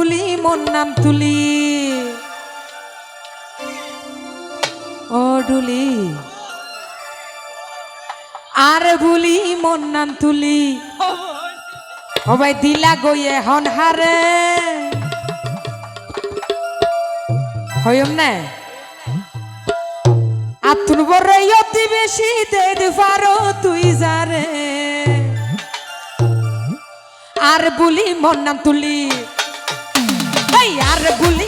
বুলি মন নাম তুলি। ও আর বুলি মন নাম তুলি। সবাই দিলা গইয়ে হন হারে। হয়ম না? আতুন বরে অতি বেশি দেদ পারো তুই যারে। আর বুলি মন নাম তুলি। এই আর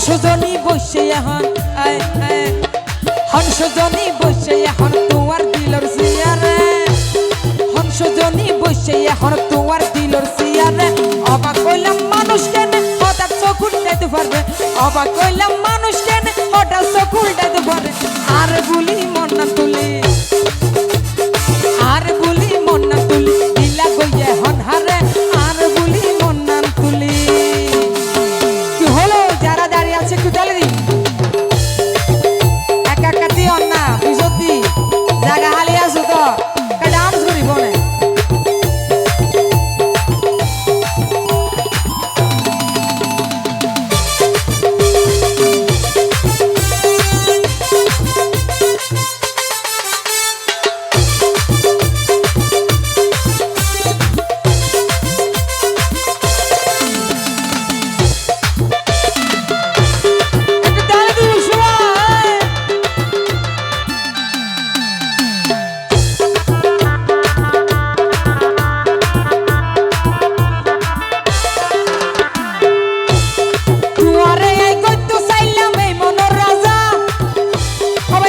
হংসজনী বসে এখন। হংসজনী বসে এখন, তোমার দিলর সিয়ারে। হংসজনী বসে এখন, তোমার দিলর সিয়ারে। অবাক কইলাম মানুষ কেন, হঠাৎ চোখ দিতে পারবে। অবাক কইলাম মানুষ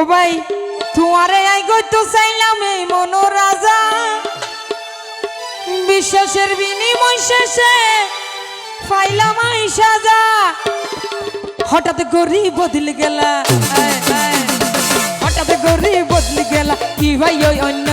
ও ভাই, তোমারে আই গইতো চাইলাম এই মনো রাজা বিশ্বাসের বিনিময় শেষে পাইলাম আই সাজা হঠাৎ গরি বদলে গেলা। হঠাৎ গরি বদলে গেলা, কি ভাই ওই অন্যের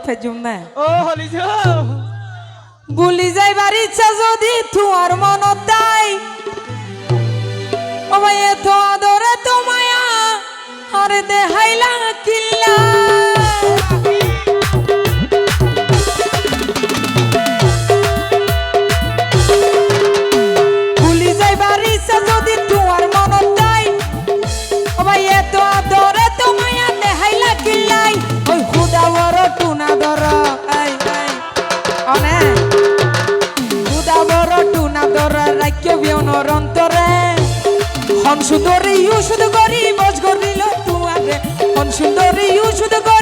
হইতা জুম না। ও হলি বুলি যাইবার ইচ্ছা যদি তোমার মন তাই ও ভাই এত আদরে তোমায় আরে দেহাইলা কিল্লা। কোন সুন্দরী ইউ শুধু করি বস করিল তোমারে কোন সুন্দরী ইউ শুধু করি